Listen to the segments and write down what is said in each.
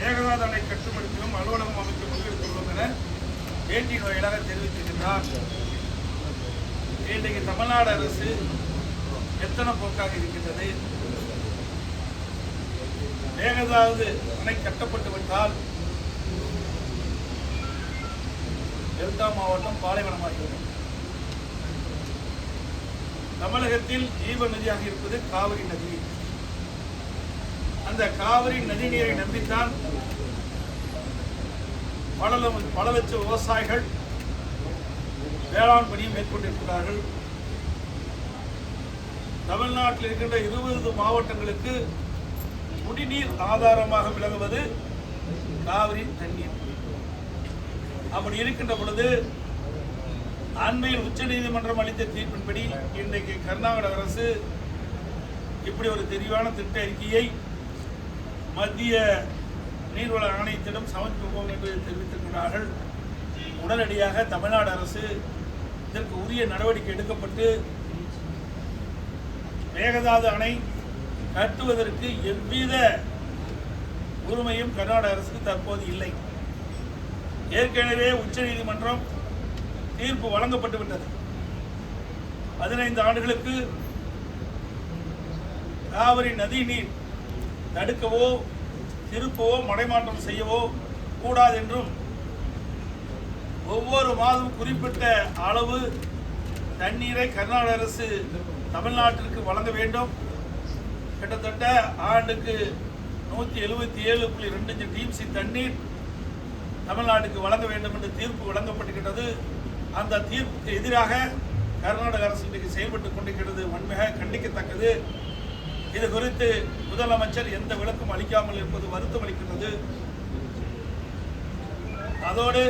மேகதாது அணை கட்டுப்படுத்தும் அலுவலகம் அமைத்துக் கொண்டிருக்கின்றோம் என பேட்டியின் வாயிலாக தெரிவித்திருக்கின்றார் இன்றைக்கு தமிழ்நாடு அரசு எத்தனை போக்காக இருக்கின்றது? மேகதாது அணை கட்டப்பட்டு விட்டால் டெல்டா மாவட்டம் பாலைவனமாகிறது தமிழகத்தில் ஜீவ நதியாக இருப்பது காவிரி நதி. அந்த காவிரி நதி நீரை நம்பித்தான் பல ல- பல விவசாயிகள் வேளாண் பணியை மேற்கொண்டிருக்கிறார்கள். தமிழ்நாட்டில் இருக்கின்ற இருபது மாவட்டங்களுக்கு குடிநீர் ஆதாரமாக விளங்குவது காவிரி தண்ணீர். அப்படி இருக்கின்ற பொழுது அண்மையில் உச்சநீதிமன்றம் அளித்த தீர்ப்பின்படி இன்றைக்கு கர்நாடக அரசு இப்படி ஒரு தெளிவான திட்ட அறிக்கையை மத்திய நீர்வள ஆணையத்திடம் சமர்ப்பிப்போம் என்று தெரிவித்திருக்கிறார்கள். உடனடியாக தமிழ்நாடு அரசு இதற்கு உரிய நடவடிக்கை எடுக்கப்பட்டு மேகதாது அணை கட்டுவதற்கு எவ்வித உரிமையும் கர்நாடக அரசுக்கு தற்போது இல்லை. ஏற்கனவே உச்சநீதிமன்றம் தீர்ப்பு வழங்கப்பட்டு விட்டது. பதினைந்து ஆண்டுகளுக்கு காவிரி நதி நீர் தடுக்கவோ திருப்பவோ மடைமாற்றம் செய்யவோ கூடாது என்றும் ஒவ்வொரு மாதம் குறிப்பிட்ட அளவு தண்ணீரை கர்நாடக அரசு தமிழ்நாட்டிற்கு வழங்க வேண்டும். கிட்டத்தட்ட ஆண்டுக்கு நூற்றி எழுபத்தி ஏழு புள்ளி ரெண்டு டிஎம்சி தண்ணீர் தமிழ்நாட்டுக்கு வழங்க வேண்டும் என்று தீர்ப்பு வழங்கப்பட்டுகின்றது அந்த தீர்ப்புக்கு எதிராக கர்நாடக அரசு இன்றைக்கு செயல்பட்டு கொண்டிருக்கிறது. வன்மையாக கண்டிக்கத்தக்கது. இது குறித்து முதலமைச்சர் எந்த விளக்கம் அளிக்காமல் இருப்பது வருத்தம் அளிக்கிறது அதோடு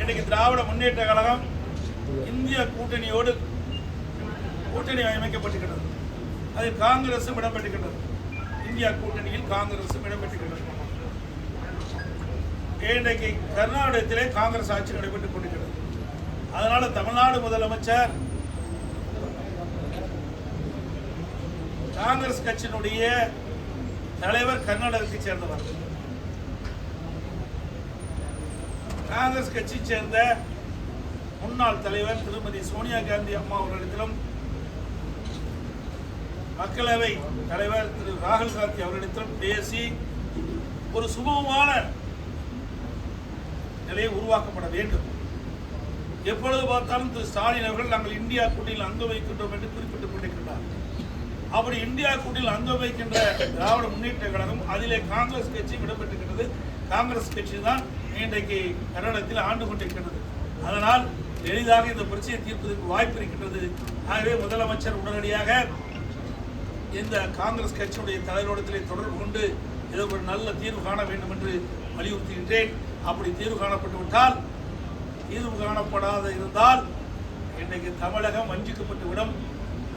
இன்னைக்கு திராவிட முன்னேற்ற கழகம் இந்திய கூட்டணியோடு கூட்டணி அமைக்கப்பட்டிருக்கிறது. அதில் காங்கிரசும் இடம்பெற்றிருக்கிறது. இந்தியா கூட்டணியில் காங்கிரசும் இடம்பெற்றிருக்கிறது. இன்றைக்கு கர்நாடகத்திலே காங்கிரஸ் ஆட்சி நடைபெற்றுக் கொண்டிருக்கிறது. அதனால தமிழ்நாடு முதலமைச்சர் காங்கிரஸ் கட்சியினுடைய தலைவர் கர்நாடகத்தை சேர்ந்தவர். காங்கிரஸ் கட்சியை சேர்ந்த முன்னாள் தலைவர் திருமதி சோனியா காந்தி அம்மா அவர்களிடத்திலும் மக்களவை தலைவர் திரு ராகுல் காந்தி அவர்களிடத்திலும் பேசி ஒரு சுமூகமான நிலையை உருவாக்கப்பட வேண்டும். எப்பொழுது பார்த்தாலும் திரு ஸ்டாலின் அவர்கள் நாங்கள் இந்தியா கூட்டணியில் அங்கு வைக்கின்றோம் என்று குறிப்பிட்டுக் கொண்டிருக்கிறார். அப்படி இந்தியா கூட்டில் அங்கம் வைக்கின்ற திராவிட முன்னேற்ற கழகம் அதிலே காங்கிரஸ் கட்சி இடம்பெற்றிருக்கிறது காங்கிரஸ் கட்சி தான் இன்றைக்கு கன்னடத்தில் ஆண்டு கொண்டிருக்கிறது அதனால் எளிதாக இந்த பிரச்சனையை தீர்ப்பதற்கு வாய்ப்பு இருக்கின்றது. ஆகவே முதலமைச்சர் உடனடியாக இந்த காங்கிரஸ் கட்சியுடைய தலைவரிடத்திலே தொடர்பு கொண்டு இதற்கு ஒரு நல்ல தீர்வு காண வேண்டும் என்று வலியுறுத்துகின்றேன். அப்படி தீர்வு காணப்பட்டு விட்டால் தீர்வு காணப்படாத இருந்தால் இன்றைக்கு தமிழகம் வஞ்சிக்கப்பட்டு விடும்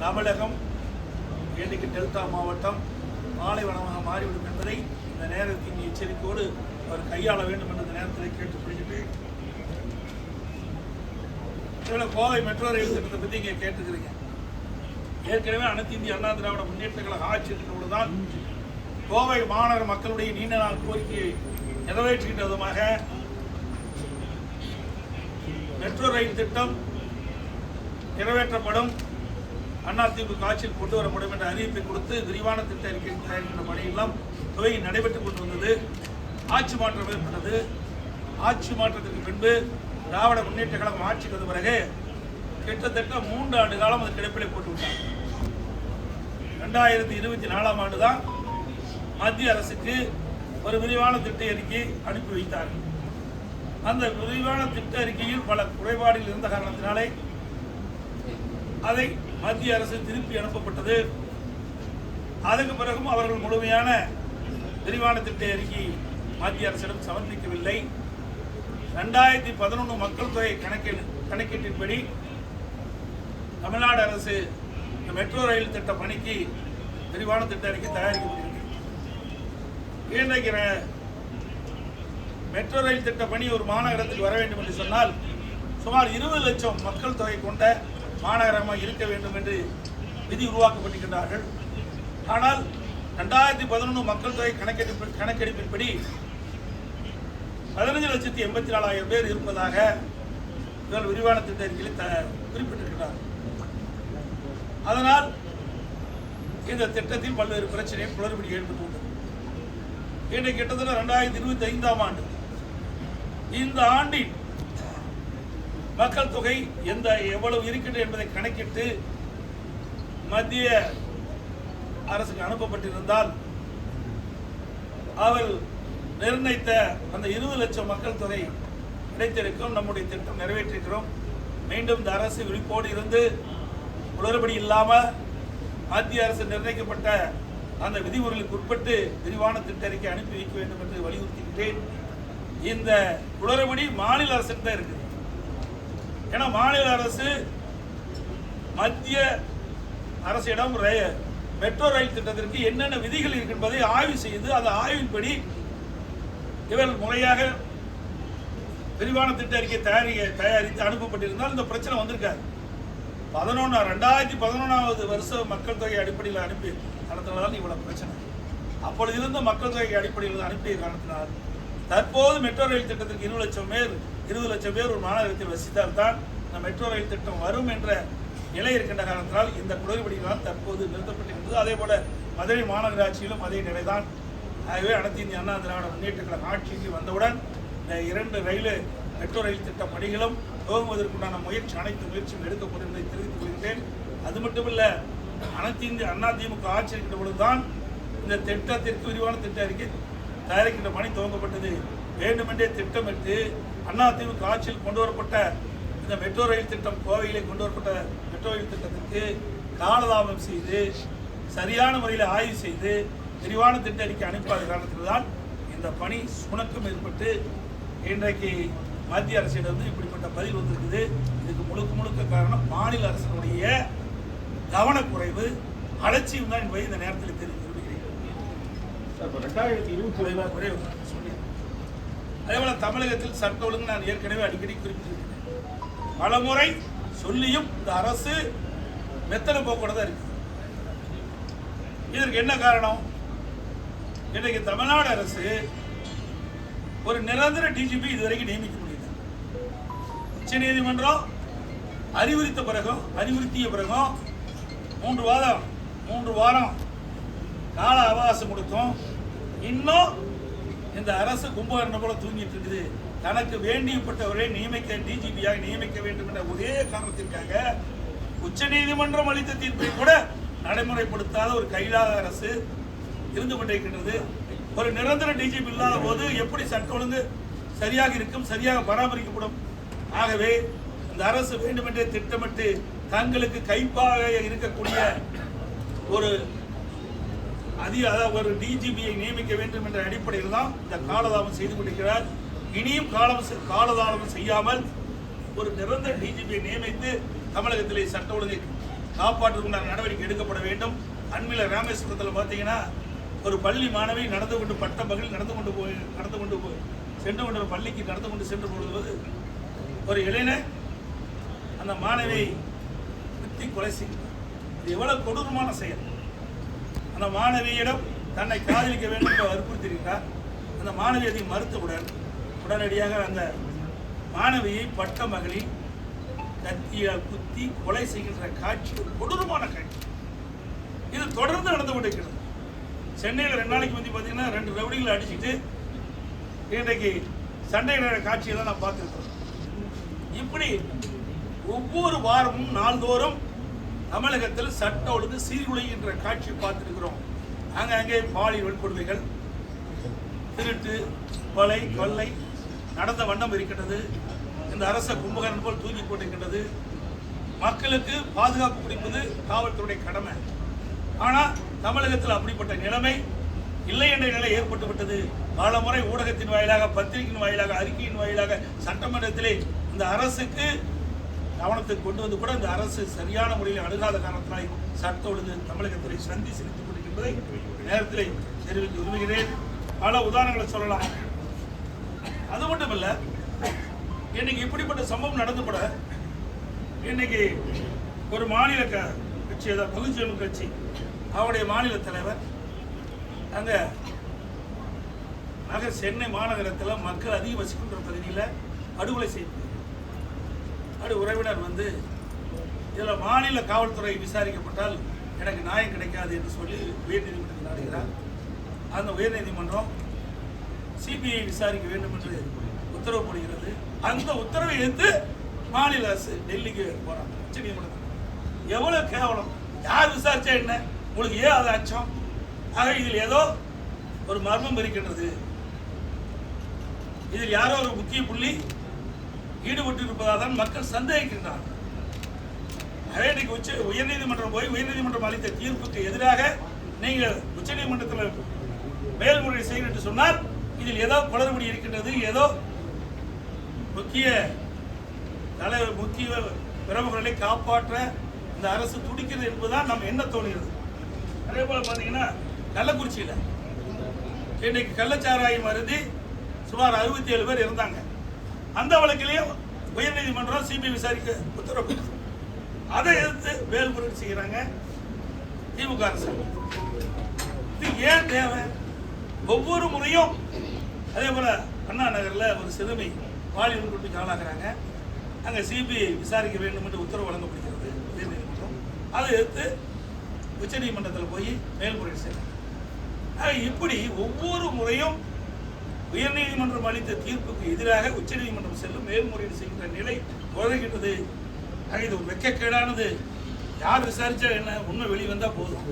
தமிழகம் என்னைக்கு டெல்டா மாவட்டம் பாலைவனமாக மாறிவிடும் என்பதை இந்த நேரத்தின் எச்சரிக்கையோடு அவர் கையாள வேண்டும் என்ற நேரத்தில் கேட்டுக்கொள்கிறேன் கோவை மெட்ரோ ரயில் திட்டத்தை பற்றி இங்கே கேட்டுக்கிறீங்க. ஏற்கனவே அனைத்து இந்திய அண்ணா திராவிட முன்னேற்ற கழக ஆட்சி தான் கோவை மாநகர மக்களுடைய நீண்ட நாள் கோரிக்கையை நிறைவேற்றுகின்ற விதமாக மெட்ரோ ரயில் திட்டம் நிறைவேற்றப்படும். அதிமுக ஆட்சியில் கொண்டு வரப்படும் என்ற அறிவிப்பை கொடுத்து விரிவான திட்ட அறிக்கை தயாரிக்கின்ற பணியெல்லாம் துவங்கி நடைபெற்றுக் கொண்டு வந்தது. ஆட்சி மாற்றம் ஏற்பட்டது. ஆட்சி மாற்றத்திற்கு பின்பு திராவிட முன்னேற்ற கழகம் ஆட்சிக்கு வந்த பிறகு கிட்டத்தட்ட மூன்று ஆண்டு காலம் அது கிடப்பிலே போட்டு விட்டார் ரெண்டாயிரத்தி இருபத்தி நாலாம் ஆண்டு தான் மத்திய அரசுக்கு ஒரு விரிவான திட்ட அறிக்கை அனுப்பி வைத்தார்கள். அந்த விரிவான திட்ட அறிக்கையில் பல குறைபாடுகள் இருந்த காரணத்தினாலே அதை மத்திய அரசு திருப்பி அனுப்பப்பட்டது. அதுக்கு பிறகும் அவர்கள் முழுமையான விரிவான திட்ட அறிக்கை மத்திய அரசிடம் சமர்ப்பிக்கவில்லை. ரெண்டாயிரத்தி பதினொன்று மக்கள் தொகை கணக்கில் கணக்கீட்டின்படி தமிழ்நாடு அரசு இந்த மெட்ரோ ரயில் திட்ட பணிக்கு விரிவான திட்ட அறிக்கை தயாரிக்கப்பட்டிருக்கு இன்றைக்கு மெட்ரோ ரயில் திட்ட பணி ஒரு மாநகரத்தில் வர வேண்டும் என்று சொன்னால் சுமார் இருபது லட்சம் மக்கள் தொகை கொண்ட மாநகரமாக இருக்க வேண்டும் என்று விதி உருவாக்கப்பட்டிருக்கிறார்கள் ஆனால் ரெண்டாயிரத்தி பதினொன்று மக்கள் தொகை கணக்கெடுப்பு கணக்கெடுப்பின்படி பதினஞ்சு லட்சத்தி எண்பத்தி நாலாயிரம் பேர் இருப்பதாக இவர் விரிவான திட்ட அறிக்கையில் த குறிப்பிட்டிருக்கிறார். அதனால் இந்த திட்டத்தில் பல்வேறு பிரச்சனைகள் குளறுபடி ஏற்பட்டுள்ளது. இன்றைக்கு கிட்டத்தட்ட ரெண்டாயிரத்தி இருபத்தி ஐந்தாம் ஆண்டு. இந்த ஆண்டின் மக்கள் தொகை எந்த எவ்வளவு இருக்கின்றது என்பதை கணக்கிட்டு மத்திய அரசுக்கு அனுப்பப்பட்டிருந்தால் அவர் நிர்ணயித்த அந்த இருபது லட்சம் மக்கள் தொகை கிடைத்திருக்கும். நம்முடைய திட்டம் நிறைவேற்றிருக்கிறோம். மீண்டும் இந்த அரசு விழிப்போடு இருந்து உளறுபடி இல்லாமல் மத்திய அரசு நிர்ணயிக்கப்பட்ட அந்த விதிமுறைகளுக்கு உட்பட்டு விரிவான திட்ட அறிக்கை அனுப்பி வைக்க வேண்டும் என்று வலியுறுத்துகின்றேன் இந்த உளறுபடி மாநில அரசுக்கு தான் இருக்குது ஏன்னா மாநில அரசு மத்திய அரசிடம் ரய- மெட்ரோ ரயில் திட்டத்திற்கு என்னென்ன விதிகள் இருக்கு என்பதை ஆய்வு செய்து அந்த ஆய்வின்படி இவர்கள் முறையாக விரிவான திட்ட அறிக்கை தயாரிக்க தயாரித்து அனுப்பப்பட்டிருந்தால் இந்த பிரச்சனை வந்திருக்காது. பதினொன்று ரெண்டாயிரத்தி பதினொன்றாவது வருஷம் மக்கள் தொகை அடிப்படையில் அனுப்பி நடத்தினால் இவ்வளோ பிரச்சனை. அப்பொழுது இருந்த மக்கள் தொகை அடிப்படையில் அனுப்பிய காரணத்தினால் தற்போது மெட்ரோ ரயில் திட்டத்திற்கு இருபது லட்சம் பேர் இருபது லட்சம் பேர் ஒரு மாநகரத்தில் வசித்தால் தான் இந்த மெட்ரோ ரயில் திட்டம் வரும் என்ற நிலை இருக்கின்ற காரணத்தினால் இந்த குளறுபடிகளால் தற்போது நிறுத்தப்பட்டிருந்தது அதே போல மதுரை மாநகராட்சியிலும் அதே நிலைதான். ஆகவே அனைத்து இந்திய அண்ணா திராவிட முன்னேற்ற கழக ஆட்சிக்கு வந்தவுடன் இந்த இரண்டு ரயில் மெட்ரோ ரயில் திட்ட பணிகளும் துவங்குவதற்குண்டான முயற்சி அனைத்து முயற்சியும் எடுக்கப்படும் என்பதை தெரிவித்துக் கொள்கிறேன். அது மட்டுமல்ல அனைத்து இந்திய அண்ணா திமுக ஆட்சி இருக்கின்ற பொழுதுதான் இந்த திட்டத்திற்கு விரிவான திட்ட அறிக்கை தயாரிக்கின்ற பணி துவங்கப்பட்டது. வேண்டுமென்றே திட்டமிட்டு அதிமுக ஆட்சியில் கொண்டு வரப்பட்ட இந்த மெட்ரோ ரயில் திட்டம் கோவையிலே கொண்டு வரப்பட்ட மெட்ரோ ரயில் திட்டத்திற்கு காலதாபம் செய்து சரியான முறையில் ஆய்வு செய்து விரிவான திட்ட அறிக்கை அனுப்பாத காரணத்தில்தான் இந்த பணி சுணக்கம் ஏற்பட்டு இன்றைக்கு மத்திய அரசிடம் இப்படிப்பட்ட பதில் வந்திருக்குது. இதுக்கு முழுக்க முழுக்க காரணம் மாநில அரசினுடைய கவனக்குறைவு அலட்சியம் தான் என்பதை இந்த நேரத்தில் தெரியும் ரெண்டாயிரத்தி இருபத்தி ஒரே ஒரே அதே போல தமிழகத்தில் சட்ட ஒழுங்கு நான் ஏற்கனவே அடிக்கடி குறிப்பிட்டிருக்கிறேன். பலமுறை சொல்லியும் இந்த அரசு மெத்தனை போக்கோட தான் இருக்கு. இதற்கு என்ன காரணம்? இன்றைக்கு தமிழ்நாடு அரசு ஒரு நிரந்தர டிஜிபி இதுவரைக்கும் நியமிக்க முடியல. உச்ச நீதிமன்றம் அறிவுறுத்த பிறகும் அறிவுறுத்திய பிறகும் மூன்று வாரம் மூன்று வாரம் கால அவகாசம் கொடுத்தோம். இன்னும் இந்த அரசு கும்பகர்ணம் போல தூங்கிட்டு இருக்குது. தனக்கு வேண்டியப்பட்டவரை நியமிக்க டிஜிபியாக நியமிக்க வேண்டும் என்ற ஒரே காரணத்திற்காக உச்ச நீதிமன்றம் அளித்த தீர்ப்பை கூட நடைமுறைப்படுத்தாத ஒரு கைலாத அரசு இருந்து கொண்டிருக்கின்றது. ஒரு நிரந்தர டிஜிபி இல்லாத போது எப்படி சட்ட ஒழுங்கு சரியாக இருக்கும் சரியாக பராமரிக்கப்படும்? ஆகவே இந்த அரசு வேண்டுமென்றே திட்டமிட்டு தங்களுக்கு கைப்பாக இருக்கக்கூடிய ஒரு அதிக ஒரு டிஜிபியை நியமிக்க வேண்டும் என்ற அடிப்படையில் தான் இந்த காலதாமம் செய்து கொண்டிருக்கிறார். இனியும் காலம் செ- காலதாமம் செய்யாமல் ஒரு நிரந்தர டிஜிபியை நியமித்து தமிழகத்திலே சட்ட ஒழுங்கை காப்பாற்றுவதற்கான நடவடிக்கை எடுக்கப்பட வேண்டும். அண்மையில் ராமேஸ்வரத்தில் பார்த்தீங்கன்னா ஒரு பள்ளி மாணவி நடந்து கொண்டு பட்ட பகல் நடந்து கொண்டு போய் நடந்து கொண்டு போய் சென்று கொண்டு பள்ளிக்கு நடந்து கொண்டு சென்று பொழுது ஒரு இளைஞர் அந்த மாணவியை குத்தி கொலை செய்தார் இது எவ்வளவு கொடூரமான செயல். அந்த மாணவியிடம் தன்னை காதலிக்க வேண்டும் என்று வற்புறுத்தியிருக்கிறார் அந்த மாணவி அதை மறுத்தவுடன் உடனடியாக அந்த மாணவியை பட்ட மகளிர் கத்தியால் குத்தி கொலை செய்கின்ற காட்சி ஒரு கொடூரமான காட்சி. இது தொடர்ந்து நடந்து கொண்டிருக்கிறது. சென்னையில் ரெண்டு நாளைக்கு வந்து பார்த்தீங்கன்னா ரெண்டு ரவுடிகளை அடிச்சுட்டு இன்றைக்கு சண்டையிட காட்சியெல்லாம் நான் பார்த்துருக்கேன் இப்படி ஒவ்வொரு வாரமும் நாள்தோறும் தமிழகத்தில் சட்ட ஒழுங்கு சீர்குலைகின்ற காட்சி பார்த்துருக்கிறோம். அங்கங்கே பாலியல் வன்கொடுமைகள் திருட்டு கொலை கொள்ளை நடந்த வண்ணம் இருக்கின்றது. இந்த அரச கும்பகரன் போல் தூங்கி கொண்டிருக்கின்றது. மக்களுக்கு பாதுகாப்பு கொடுப்பது காவல்துறையுடைய கடமை. ஆனால் தமிழகத்தில் அப்படிப்பட்ட நிலைமை இல்லை என்ற நிலை ஏற்பட்டுவிட்டது பல முறை ஊடகத்தின் வாயிலாக பத்திரிகையின் வாயிலாக அறிக்கையின் வாயிலாக சட்டமன்றத்திலே இந்த அரசுக்கு கவனத்துக்கு கொண்டு வந்து கூட இந்த அரசு சரியான முறையில் அணுகாத காரணத்தினால் சட்ட ஒழுங்கு தமிழகத்திலே சந்தி செலுத்திக் கொண்டிருக்கின்றதை நேரத்திலே தெரிவித்து விரும்புகிறேன். பல உதாரணங்களை சொல்லலாம். அது மட்டும் இன்னைக்கு இப்படிப்பட்ட சம்பவம் நடந்து கூட இன்னைக்கு ஒரு மாநில க- கட்சி அதாவது பகுஜன் கட்சி அவருடைய மாநில தலைவர் அங்கே நகர் சென்னை மாநகரத்தில் மக்கள் அதிக வசிக்கின்ற பகுதியில் படுகொலை செய்யப்படுகிறது அப்படி உறவினர் வந்து இதில் மாநில காவல்துறை விசாரிக்கப்பட்டால் எனக்கு நியாயம் கிடைக்காது என்று சொல்லி உயர்நீதிமன்றத்தில் நாடுகிறார். அந்த உயர்நீதிமன்றம் சிபிஐ விசாரிக்க வேண்டும் என்று உத்தரவு போடுகிறது. அந்த உத்தரவை எடுத்து மாநில அரசு டெல்லிக்கு போகிறாங்க உச்ச நீதிமன்றத்தில் எவ்வளோ கேவலம். யார் விசாரிச்சா என்ன? உங்களுக்கு ஏன் அது அச்சம்? ஆக இதில் ஏதோ ஒரு மர்மம் இருக்கின்றது. இதில் யாரோ ஒரு முக்கிய புள்ளி ஈடுபட்டு இருப்பதால் தான் மக்கள் சந்தேகிக்கின்றார்கள். அதே உச்ச உயர்நீதிமன்றம் போய் உயர்நீதிமன்றம் அளித்த தீர்ப்புக்கு எதிராக நீங்கள் உச்சநீதிமன்றத்தில் மேல்முறை செய்யும் என்று சொன்னால் இதில் ஏதோ குளறுபடி இருக்கின்றது ஏதோ முக்கிய தலைவர் முக்கிய பிரமுகர்களை காப்பாற்ற இந்த அரசு துடிக்கிறது என்பதுதான் நம்ம என்ன தோணுகிறது அதே போல் பார்த்தீங்கன்னா கள்ளக்குறிச்சியில் இன்னைக்கு கள்ளச்சாராயம் அருந்தி சுமார் அறுபத்தி ஏழு பேர் இருந்தாங்க அந்த வழக்கிலையும் உயர்நீதிமன்றம் சிபிஐ விசாரிக்க உத்தரவு அதை எதிர்த்து மேல்முறையீடு செய்கிறாங்க திமுக அரசு. இது ஏன் தேவை? ஒவ்வொரு முறையும் அதே போல அண்ணா நகரில் ஒரு சிறுமி பாலியல் குற்றத்துக்கு ஆளாகிறாங்க அங்கே சிபிஐ விசாரிக்க வேண்டும் என்று உத்தரவு வழங்கப்படுகிறது உயர்நீதிமன்றம். அதை எதிர்த்து உச்சநீதிமன்றத்தில் போய் மேல்முறையீடு செய்கிறாங்க. ஆக இப்படி ஒவ்வொரு முறையும் உயர்நீதிமன்றம் அளித்த தீர்ப்புக்கு எதிராக உச்சநீதிமன்றம் செல்லும் மேல்முறையீடு செய்கின்ற நிலை தொடர்கின்றது இது ஒரு யார் விசாரிச்சா என்ன? உண்மை வெளிவந்தால் போதும்.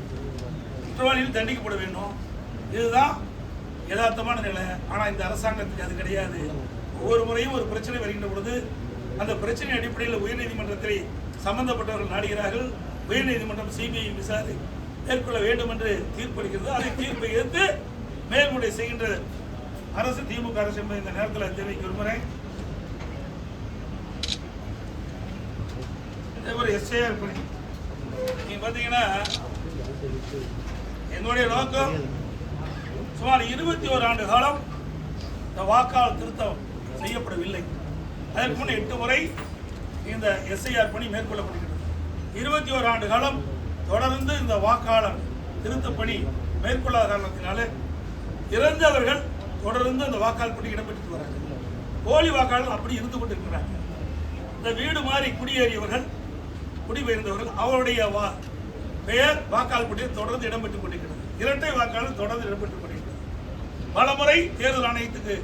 குற்றவாளிகள் தண்டிக்கப்பட வேண்டும். இதுதான் யதார்த்தமான நிலை. ஆனால் இந்த அரசாங்கத்துக்கு அது கிடையாது. ஒவ்வொரு முறையும் ஒரு பிரச்சனை வருகின்ற பொழுது அந்த பிரச்சனை அடிப்படையில் உயர்நீதிமன்றத்தில் சம்பந்தப்பட்டவர்கள் நாடுகிறார்கள். உயர்நீதிமன்றம் சிபிஐ விசாரணை மேற்கொள்ள வேண்டும் என்று தீர்ப்பளிக்கிறது. அதை தீர்ப்பை எதிர்த்து மேல்முறை செய்கின்ற அரசு திமுக அரசு என்பதை இந்த நேரத்தில் தெரிவிக்க விரும்புகிறேன் அதே எஸ்ஏஆர் பணி. நீங்க பார்த்தீங்கன்னா எங்களுடைய நோக்கம் சுமார் இருபத்தி ஒரு ஆண்டு காலம் இந்த வாக்காளர் திருத்தம் செய்யப்படவில்லை. அதற்கு முன் எட்டு முறை இந்த எஸ்ஐஆர் பணி மேற்கொள்ளப்படுகிறது இருபத்தி ஒரு ஆண்டு காலம் தொடர்ந்து இந்த வாக்காளர் திருத்த பணி மேற்கொள்ளாத காரணத்தினாலே இறந்தவர்கள் தொடர்ந்து அந்த வாக்காளர் பணி இடம்பெற்று வராங்க. போலி வாக்காளர் அப்படி இருந்து கொண்டிருக்கிறாங்க. இந்த வீடு மாறி குடியேறியவர்கள் குடிபெயர்ந்தவர்கள் அவருடைய வா- பெயர் வாக்காளர் பட்டியல் தொடர்ந்து இடம்பெற்றுக் கொண்டிருக்கிறது. இரட்டை வாக்காளர் தொடர்ந்து இடம்பெற்றுக் கொண்டிருக்கிறது. பல முறை தேர்தல் ஆணையத்துக்கு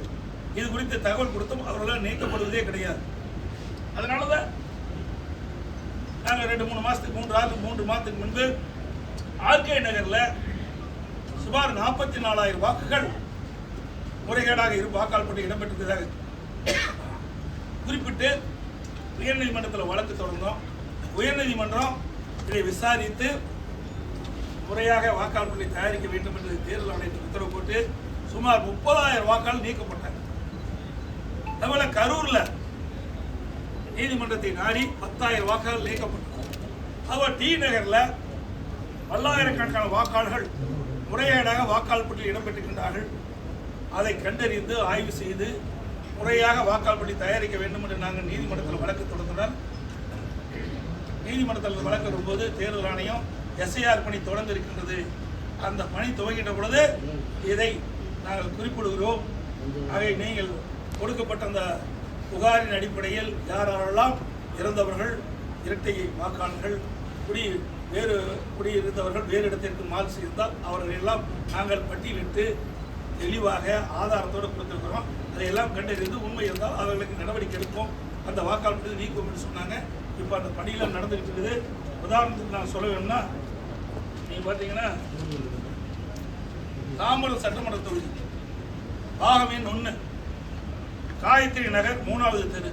இது குறித்து தகவல் கொடுத்தும் அவர்களால் நீக்கப்படுவதே கிடையாது. அதனாலதான் நாங்கள் ரெண்டு மூணு மாதத்துக்கு மூன்று ஆறு மூன்று மாதத்துக்கு முன்பு ஆர்கே நகரில் சுமார் நாற்பத்தி நாலாயிரம் வாக்குகள் முறைகேடாக இரு வாக்காளர் பட்டியல் இடம்பெற்றிருந்ததாக குறிப்பிட்டு உயர்நீதிமன்றத்தில் வழக்கு தொடர்ந்தோம். உயர்நீதிமன்றம் இதை விசாரித்து முறையாக வாக்காளர் பட்டியலை தயாரிக்க வேண்டும் என்று தேர்தல் ஆணையத்தில் உத்தரவு போட்டு சுமார் முப்பதாயிரம் வாக்காளர் நீக்கப்பட்டாங்க அதுபோல கரூரில் நீதிமன்றத்தை நாடி பத்தாயிரம் வாக்காளர் நீக்கப்பட்டது. அதுபோல் டி நகரில் பல்லாயிரக்கணக்கான வாக்காளர்கள் முறையீடாக வாக்காளர் பட்டியலில் இடம்பெற்றிருக்கின்றார்கள் அதை கண்டறிந்து ஆய்வு செய்து முறையாக வாக்காளர் தயாரிக்க வேண்டும் என்று நாங்கள் நீதிமன்றத்தில் வழக்கு தொடர்ந்தனர் நீதிமன்றத்தில் வழக்கு வரும்போது தேர்தல் ஆணையம் எஸ்ஐஆர் பணி தொடர்ந்து இருக்கின்றது. அந்த பணி துவங்கின்ற பொழுது இதை நாங்கள் குறிப்பிடுகிறோம். ஆகவே நீங்கள் கொடுக்கப்பட்ட அந்த புகாரின் அடிப்படையில் யாரெல்லாம் இறந்தவர்கள் இரட்டை வாக்காளர்கள் குடி வேறு குடியிருந்தவர்கள் வேறு இடத்திற்கு மாறு செய்தால் அவர்களெல்லாம் நாங்கள் பட்டியலிட்டு தெளிவாக ஆதாரத்தோடு கொடுத்துருக்குறோம். அதையெல்லாம் கண்டறிந்து உண்மை இருந்தால் அவர்களுக்கு நடவடிக்கை எடுப்போம். அந்த வாக்காளர் பட்டியலை நீக்குவோம் என்று சொன்னாங்க. இப்போ அந்த பணியெல்லாம் நடந்துகிட்டு இருக்குது. உதாரணத்துக்கு நான் சொல்ல வேணும்னா நீங்கள் பார்த்தீங்கன்னா தாம்பரம் சட்டமன்ற தொகுதி. பாகமீன் ஒன்று காயத்ரி நகர் மூணாவது தெரு.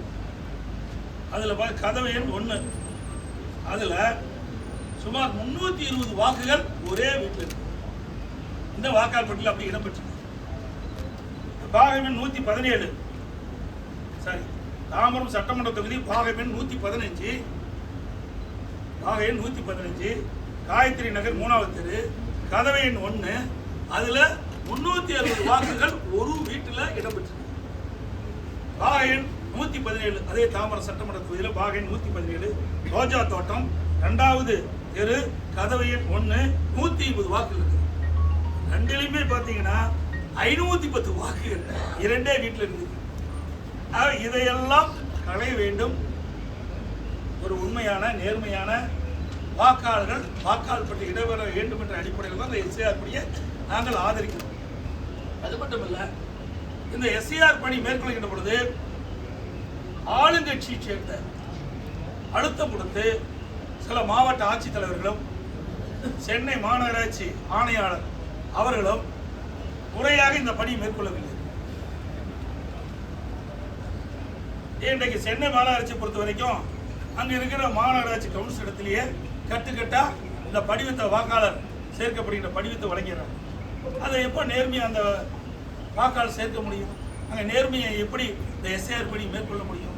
அதில் கதவு எண் ஒன்று அதில் சுமார் முந்நூற்றி இருபது வாக்குகள் ஒரே வீட்டில் இந்த வாக்காளர் பட்டியல் அப்படி இடம்பெற்றது பாகமெண் நூற்றி பதினேழு. சரி தாம்பரம் சட்டமன்ற தொகுதி பாகமெண் நூற்றி பதினஞ்சு. பாகையன் நூற்றி பதினஞ்சு. காயத்ரி நகர் மூணாவது தெரு கதவை எண் ஒன்று அதில் முந்நூற்றி அறுபது வாக்குகள் ஒரு வீட்டில் இடம்பெற்றது எண் நூற்றி பதினேழு. அதே தாம்பரம் சட்டமன்ற தொகுதியில் பாகையன் நூற்றி பதினேழு. ரோஜா தோட்டம். ரெண்டாவது தெரு. கதவை எண் ஒன்று நூற்றி இருபது வாக்குகள் இருக்குது ரெண்டுலையுமே பார்த்தீங்கன்னா ஐநூத்தி பத்து வாக்குகள் இரண்டே வீட்டில் இருக்குது இதையெல்லாம் களைய வேண்டும். ஒரு உண்மையான நேர்மையான வாக்காளர்கள் வாக்காளர் பற்றி இடம்பெற வேண்டும் என்ற அடிப்படையில் தான் இந்த எஸ்ஏஆர் பணியை நாங்கள் ஆதரிக்கிறோம். அது மட்டும் இந்த எஸ்ஏஆர் பணி மேற்கொள்கின்ற பொழுது ஆளுங்கட்சியை சேர்ந்த அழுத்தம் கொடுத்து சில மாவட்ட ஆட்சித்தலைவர்களும் சென்னை மாநகராட்சி ஆணையாளர் அவர்களும் முறையாக இந்த பணி மேற்கொள்ளவில்லை. இன்றைக்கு சென்னை மாநகராட்சி பொறுத்த வரைக்கும் அங்கே இருக்கிற மாநகராட்சி கவுன்சில் இடத்திலேயே கட்டுக்கட்டா இந்த படிவத்தை வாக்காளர் சேர்க்கப்படுகின்ற படிவத்தை வழங்கிறாங்க அதை எப்போ நேர்மையாக அந்த வாக்காளர் சேர்க்க முடியும்? அங்கே நேர்மையை எப்படி இந்த எஸ்ஏஆர் பணி மேற்கொள்ள முடியும்?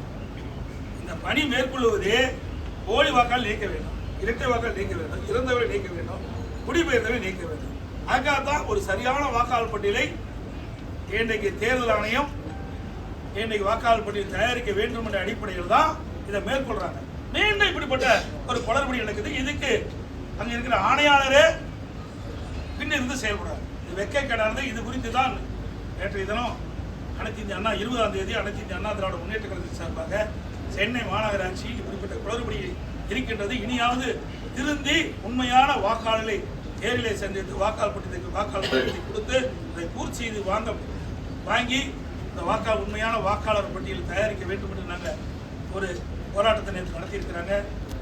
இந்த பணி மேற்கொள்வதே போலி வாக்கால் நீக்க வேண்டும். இரட்டை வாக்கால் நீக்க வேண்டும். இறந்தவரை நீக்க வேண்டும். குடிபெயர்ந்தவரை நீக்க வேண்டும். அதுக்காக தான் ஒரு சரியான வாக்காளர் பட்டியலை இன்றைக்கு தேர்தல் ஆணையம் இன்றைக்கு வாக்காளர் பட்டியல் தயாரிக்க வேண்டும் என்ற அடிப்படையில் தான் இதை மேற்கொள்றாங்க. மீண்டும் இப்படிப்பட்ட ஒரு குளறுபடி நடக்குது. இதுக்கு அங்க இருக்கிற ஆணையாளரே பின்னிருந்து செயல்படுறாங்க இது வெட்கக்கேடானது இது குறித்து தான் நேற்றைய தினம் அனைத்து இந்திய அண்ணா இருபதாம் தேதி அனைத்து இந்திய அண்ணா திராவிட முன்னேற்ற கழகத்தின் சார்பாக சென்னை மாநகராட்சி இப்படிப்பட்ட குளறுபடி இருக்கின்றது. இனியாவது திருந்தி உண்மையான வாக்காளர்களை நேரிலே சந்தித்து வாக்காளர் பட்டியலுக்கு வாக்காளர் பட்டியலை கொடுத்து அதை பூர்த்தி செய்து வாங்க வாங்கி இந்த வாக்காளர் உண்மையான வாக்காளர் பட்டியல் தயாரிக்க வேண்டும் என்று நாங்கள் ஒரு போராட்டத்தை நேற்று நடத்தியிருக்கிறாங்க.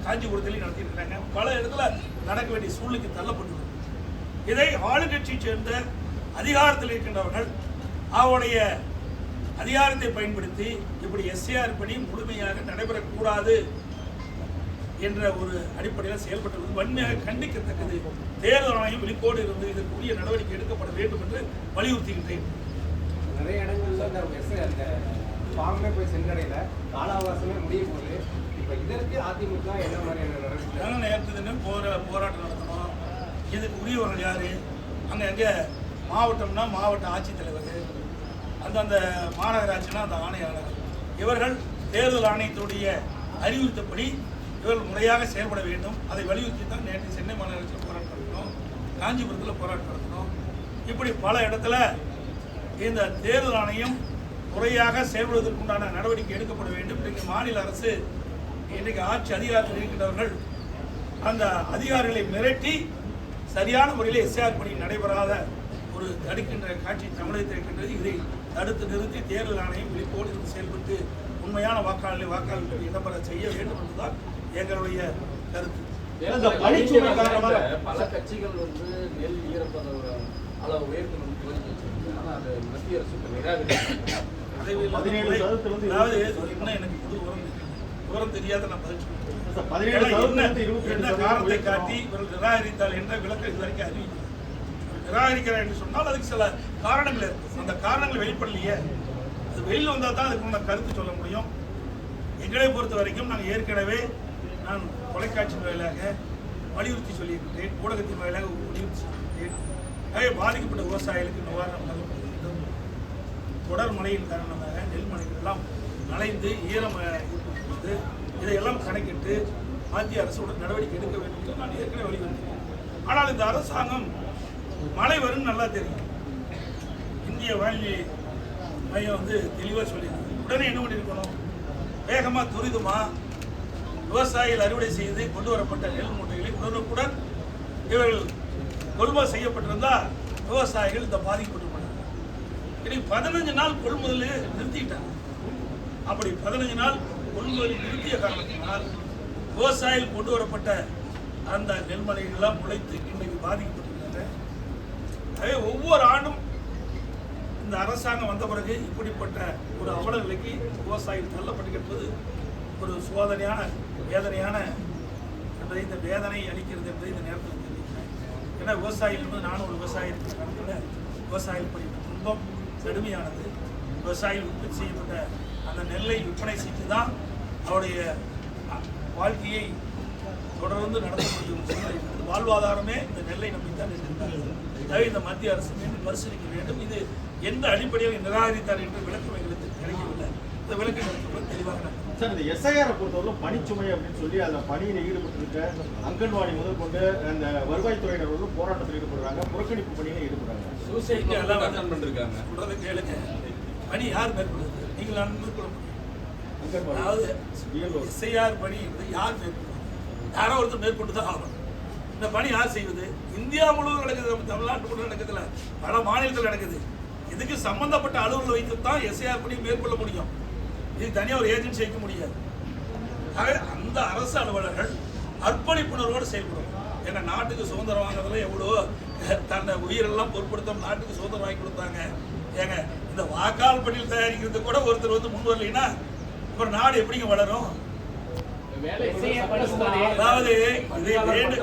காஞ்சிபுரத்திலையும் நடத்தியிருக்கிறாங்க. பல இடத்துல நடக்க வேண்டிய சூழ்நிலைக்கு தள்ளப்பட்டுள்ளது இதை ஆளுங்கட்சியை சேர்ந்த அதிகாரத்தில் இருக்கின்றவர்கள் அவருடைய அதிகாரத்தை பயன்படுத்தி இப்படி எஸ்ஏஆர் பணி முழுமையாக நடைபெறக்கூடாது. என்ற ஒரு அடிப்படையில் செயல்பட்டது. வன்மையாக கண்டிக்கத்தக்கது. தேர்தல் ஆணையம் விழிப்போடு இருந்து இதற்குரிய நடவடிக்கை எடுக்கப்பட வேண்டும் என்று வலியுறுத்துகின்றேன். நிறைய இடங்கள்ல இந்த எஸ் அந்த ஃபார்மே போய் சென்றடையில. கால அவகாசமே முடிய போகுது. இப்போ இதற்கு அதிமுக என்ன மாதிரியான நடவடிக்கை? தினம் போரா போராட்டம் நடத்தணும். இதுக்கு உரியவர்கள் யாரு? அங்கே எங்கே? மாவட்டம்னா மாவட்ட ஆட்சித்தலைவர். அந்தந்த மாநகராட்சினா அந்த ஆணையாளர். இவர்கள் தேர்தல் ஆணையத்துடைய அறிவுறுத்தப்படி இவர்கள் முறையாக செயல்பட வேண்டும். அதை வலியுறுத்தி தான் நேற்று சென்னை மாநகராட்சியில் போராட்டம் நடத்தணும் காஞ்சிபுரத்தில் போராட்டம் நடத்தணும் இப்படி பல இடத்துல இந்த தேர்தல் ஆணையம் முறையாக செயல்படுவதற்குண்டான நடவடிக்கை எடுக்கப்பட வேண்டும். இன்றைக்கு மாநில அரசு இன்றைக்கு ஆட்சி அதிகாரத்தில் இருக்கின்றவர்கள் அந்த அதிகாரிகளை மிரட்டி சரியான முறையில் எஸ்ஆர் பணி நடைபெறாத ஒரு தடுக்கின்ற காட்சி தமிழகத்தில் இருக்கின்றது. இதை தடுத்து நிறுத்தி தேர்தல் ஆணையம் விழிப்போடு செயல்பட்டு உண்மையான வாக்காளர்களை வாக்காளர்கள் இடம்பெற செய்ய வேண்டும் என்றுதான் எங்களுடைய கருத்து. இந்த பணிச்சுமை காரணமாக பல கட்சிகள் வந்து நெல் ஈரப்பத அளவு உயர்த்தணும்னு கோரிக்கை வச்சிருக்கு. ஆனா அது மத்திய அரசு சதவீதத்திலிருந்து அதாவது இன்னும் எனக்கு புது விவரம் தெரியும். விவரம் தெரியாத நான் பதில் என்ன என்ன காரணத்தை காட்டி இவர்கள் நிராகரித்தால் என்ற விளக்கம் இது வரைக்கும் அறிவிக்கல. நிராகரிக்கிறார் என்று சொன்னால் அதுக்கு சில காரணங்கள் இருக்கு. அந்த காரணங்கள் வெளிப்படலையே. அது வெளியில் வந்தால் தான் அதுக்கு நான் கருத்து சொல்ல முடியும். எங்களை பொறுத்த வரைக்கும் நாங்கள் ஏற்கனவே நான் தொலைக்காட்சி வாயிலாக வலியுறுத்தி சொல்லியிருக்கிறேன் ஊடகத்தின் வாயிலாக வலியுறுத்தி சொல்லியிருக்கிறேன். ஆகவே பாதிக்கப்பட்ட விவசாயிகளுக்கு நிவாரணம் வழங்கப்பட தொடர் மழையின் காரணமாக நெல் மணிகள் எல்லாம் நனைந்து ஈரம் இருப்பது இதையெல்லாம் கணக்கிட்டு மத்திய அரசோட நடவடிக்கை எடுக்க வேண்டும் என்று நான் ஏற்கனவே வலியுறுத்தினேன். ஆனால் இந்த அரசாங்கம் மழை வரும்னு நல்லா தெரியும். இந்திய வானிலை மையம் வந்து தெளிவாக சொல்லியிருக்கு. உடனே என்ன பண்ணியிருக்கணும் வேகமாக துரிதமாக விவசாயிகள் அறுவடை செய்து கொண்டு வரப்பட்ட நெல் மூட்டைகளை உடனுக்குடன் இவர்கள் கொள்முதல் செய்யப்பட்டிருந்தால் விவசாயிகள் இந்த பாதிக்கப்பட்டிருப்பாங்க இன்னைக்கு பதினஞ்சு நாள் கொள்முதல் நிறுத்திட்டாங்க. அப்படி பதினஞ்சு நாள் கொள்முதல் நிறுத்திய காரணத்தினால் விவசாயிகள் கொண்டு வரப்பட்ட அந்த நெல்மலைகள்லாம் முளைத்து இன்றைக்கு பாதிக்கப்பட்டிருக்கிறாங்க அதே ஒவ்வொரு ஆண்டும் இந்த அரசாங்கம் வந்த பிறகு இப்படிப்பட்ட ஒரு அவல நிலைக்கு விவசாயிகள் தள்ளப்பட்டிருப்பது ஒரு சோதனையான வேதனையான என்பதை இந்த வேதனை அளிக்கிறது என்பதை இந்த நேரத்தில் தெரிவிக்கிறேன். ஏன்னா விவசாயிகள் என்பது நானும் ஒரு விவசாயி இருக்கிற காலத்தில் விவசாயிகள் படுகிற துன்பம் கடுமையானது. விவசாயிகள் உற்பத்தி செய்யப்பட்ட அந்த நெல்லை விற்பனை செய்து தான் அவருடைய வாழ்க்கையை தொடர்ந்து நடத்த முடியும் சூழ்நிலை. வாழ்வாதாரமே இந்த நெல்லை நம்பித்தான் இருக்கின்றார்கள் எனவே இந்த மத்திய அரசு மீண்டும் பரிசீலிக்க வேண்டும். இது எந்த அடிப்படையில் நிராகரித்தார் என்று விளக்கம் எங்களுக்கு கிடைக்கவில்லை. இந்த விளக்க தெளிவாக நடக்கும். சார் இந்த எஸ்ஐஆரை பொறுத்தவரை பணிச்சுமை அப்படின்னு சொல்லி அந்த பணியில் ஈடுபட்டிருக்க அங்கன்வாடி முதல் கொண்டு அந்த வருவாய்த்துறையினர்களும் போராட்டத்தில் ஈடுபடுறாங்க புறக்கணிப்பு பணியில ஈடுபடுறாங்க. சூசைட் எல்லாம் அட்டன் பண்ணிருக்காங்க. சொல்றதை கேளுங்க. பணி யார் மேற்கொள்வது நீங்கள் நான் மேற்கொள்ள அதாவது. எஸ்ஐஆர் பணி என்பது யார் மேற்கொள்வது யாரோ ஒருத்தர் மேற்கொண்டு தான் ஆகணும். இந்த பணி யார் செய்வது? இந்தியா முழுவதும் நடக்குது. நம்ம தமிழ்நாட்டு கூட நடக்குதுல பல மாநிலத்தில் நடக்குது. இதுக்கு சம்பந்தப்பட்ட அலுவலர் வைத்து தான் எஸ்ஐஆர் பணி மேற்கொள்ள முடியும். இது தனியாக ஒரு ஏஜென்சி வைக்க முடியாது. அந்த அரசு அலுவலர்கள் அர்ப்பணிப்புணர்வோடு செயல்படும் ஏன்னா நாட்டுக்கு சுதந்திரம் வாங்குறதுல எவ்வளோ தன்னை உயிரெல்லாம் பொருட்படுத்தாம நாட்டுக்கு சுதந்திரம் வாங்கி கொடுத்தாங்க. ஏங்க இந்த வாக்காளர் பட்டியல் தயாரிக்கிறது கூட ஒருத்தர் வந்து முன் வரலைன்னா அப்புறம் நாடு எப்படிங்க வளரும்? அதாவது இதை வேண்டு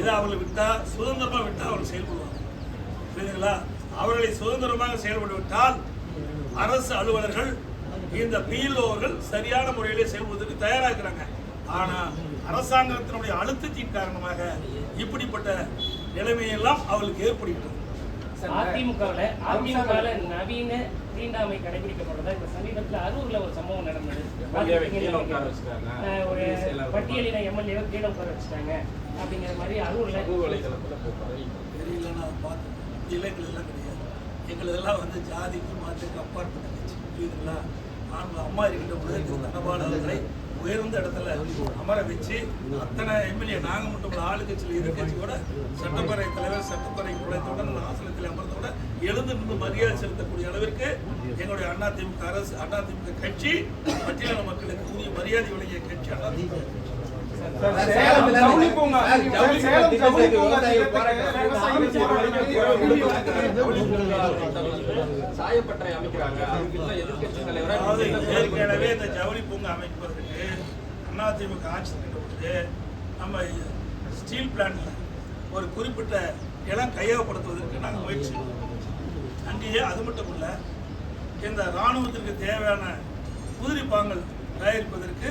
இதை அவர்கள் விட்டா சுதந்திரமா விட்டா அவர்கள் செயல்படுவாங்க. புரியுதுங்களா? அவர்களை சுதந்திரமாக செயல்பட விட்டால் அரசு அலுவலர்கள் இந்த பிஎல்ஓர்கள் சரியான முறையிலே செயல்படுவதற்கு தயாரா இருக்கிறாங்க ஆனா அரசாங்கத்தினுடைய அழுத்தத்தின் காரணமாக இப்படிப்பட்ட நிலைமையெல்லாம் அவர்களுக்கு ஏற்படுகிறது. அதிமுகவில் அதிமுகவில் நவீன தீண்டாமை கடைபிடிக்கப்படுறதா இப்ப சமீபத்தில் அரூர்ல ஒரு சம்பவம் நடந்தது. ஒரு பட்டியலின எம்எல்ஏவை கீழே உட்கார வச்சுட்டாங்க. அப்படிங்கிற மாதிரி அரூர்ல சமூக வலைதளத்துல இப்போ பரவி தெரியல நான் பார்த்தேன் இளைஞர்கள் எல்லாம் கிடையாது. எங்களதெல்லாம் வந்து ஜாதிக்கு மாற்றுக்கு அப்பாற்பட்ட கட்சி புரியுதுங்களா? நாங்கள் அம்மா இருக்கின்ற பொழுது உயர்ந்த இடத்துல அமர வச்சு அத்தனை எம்எல்ஏ நாங்கள் மட்டும் இல்லை ஆளுங்கட்சியில் எதிர்கட்சி கூட சட்டப்பேரவை தலைவர் சட்டப்பேரவை குழந்தையுடன் ஆசனத்தில் அமர்ந்தோட எழுந்து நின்று மரியாதை செலுத்தக்கூடிய அளவிற்கு எங்களுடைய அதிமுக அரசு அதிமுக கட்சி பட்டியலின மக்களுக்கு உரிய மரியாதை வழங்கிய கட்சி அதிமுக சாயப்பட்டறை அமைக்கிறாங்க அதுக்கெல்லாம் எதிர்க்கட்சி அதாவது ஏற்கனவே இந்த ஜவுளி பூங்கா அமைப்பதற்கு அதிமுக ஆட்சி இருக்கின்ற பொழுது நம்ம ஸ்டீல் பிளான்ட்ல ஒரு குறிப்பிட்ட இடம் கையகப்படுத்துவதற்கு நாங்கள் முயற்சி அங்கேயே அது மட்டும் இல்லை இந்த இராணுவத்திற்கு தேவையான குதிரை பாங்கள் தயாரிப்பதற்கு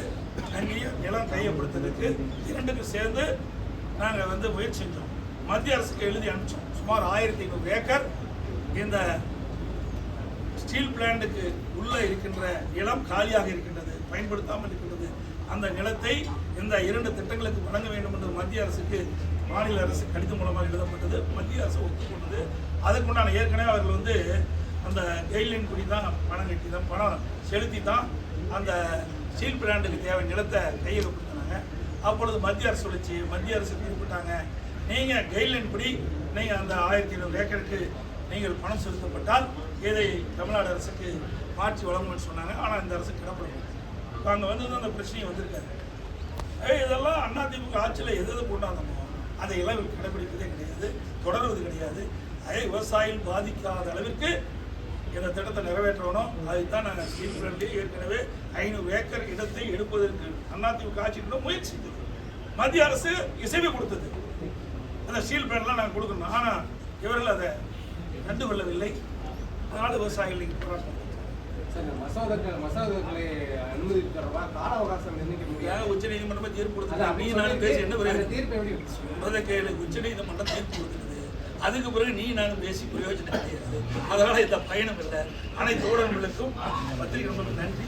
தண்ணியும் நிலம் கையப்படுத்துறதுக்கு இரண்டுக்கும் சேர்ந்து நாங்கள் வந்து முயற்சி செஞ்சோம். மத்திய அரசுக்கு எழுதி அனுப்பிச்சோம். சுமார் ஆயிரத்தி ஐநூறு ஏக்கர் இந்த ஸ்டீல் பிளான்ட்டுக்கு உள்ளே இருக்கின்ற நிலம் காலியாக இருக்கின்றது பயன்படுத்தாமல் இருக்கின்றது. அந்த நிலத்தை இந்த இரண்டு திட்டங்களுக்கு வழங்க வேண்டும் என்று மத்திய அரசுக்கு மாநில அரசு கடிதம் மூலமாக எழுதப்பட்டது. மத்திய அரசு ஒத்துக்கொண்டது. அதுக்குண்டான ஏற்கனவே அவர்கள் வந்து அந்த கைட்லைன் படி தான் பணம் கட்டி தான் பணம் செலுத்தி தான் அந்த ஸ்டீல் பிளான்ட்டுக்கு தேவை நிலத்தை கையகப்படுத்தினாங்க அப்பொழுது மத்திய அரசு சொல்லிச்சு மத்திய அரசு குறிப்பிட்டாங்க நீங்கள் கைட்லைன் படி நீங்கள் அந்த ஆயிரத்தி ஐநூறு ஏக்கருக்கு நீங்கள் பணம் செலுத்தப்பட்டால் இதை தமிழ்நாடு அரசுக்கு மாற்றி வழங்கும்னு சொன்னாங்க. ஆனால் இந்த அரசு கிடப்படும் இப்போ அங்கே வந்து அந்த பிரச்சனையும் வந்திருக்காரு ஏய், இதெல்லாம் அதிமுக ஆட்சியில் எது எது கொண்டாந்தமோ அதையெல்லாம் இவர் கடைபிடிப்பதே கிடையாது தொடர்வது கிடையாது. அதே விவசாயிகள் பாதிக்காத அளவிற்கு இந்த திட்டத்தை நிறைவேற்றணும். அதுதான் நாங்கள் ஸ்டீல் பிளான்ட்லேயே ஏற்கனவே ஐநூறு ஏக்கர் இடத்தை எடுப்பதற்கு அதிமுக ஆட்சியிடம் முயற்சி செய்தது மத்திய அரசு இசைவு கொடுத்தது. அந்த ஸ்டீல் பிளான்ட்லாம் நாங்கள் கொடுக்கணும். ஆனால் இவர்கள் அதை கண்டுகொள்ளவில்லை அதனால விவசாயிகள் இன்னைக்கு போராட்டம் மசோதாக்கள் மசோதாக்களை அனுமதி தொடர்பா கால அவகாசம் நிர்ணயிக்க முடியாது உச்ச நீதிமன்றமே தீர்ப்பு கொடுத்தது நீ நானும் பேசி என்ன தீர்ப்பு எப்படி சொல்றதை கேளு. உச்ச நீதிமன்றம் தீர்ப்பு கொடுத்தது அதுக்கு பிறகு நீ நானும் பேசி பிரயோஜனம் கிடையாது அதனால இந்த பயணம் இல்லை. அனைத்து ஊடகங்களுக்கும் பத்திரிகை நன்றி.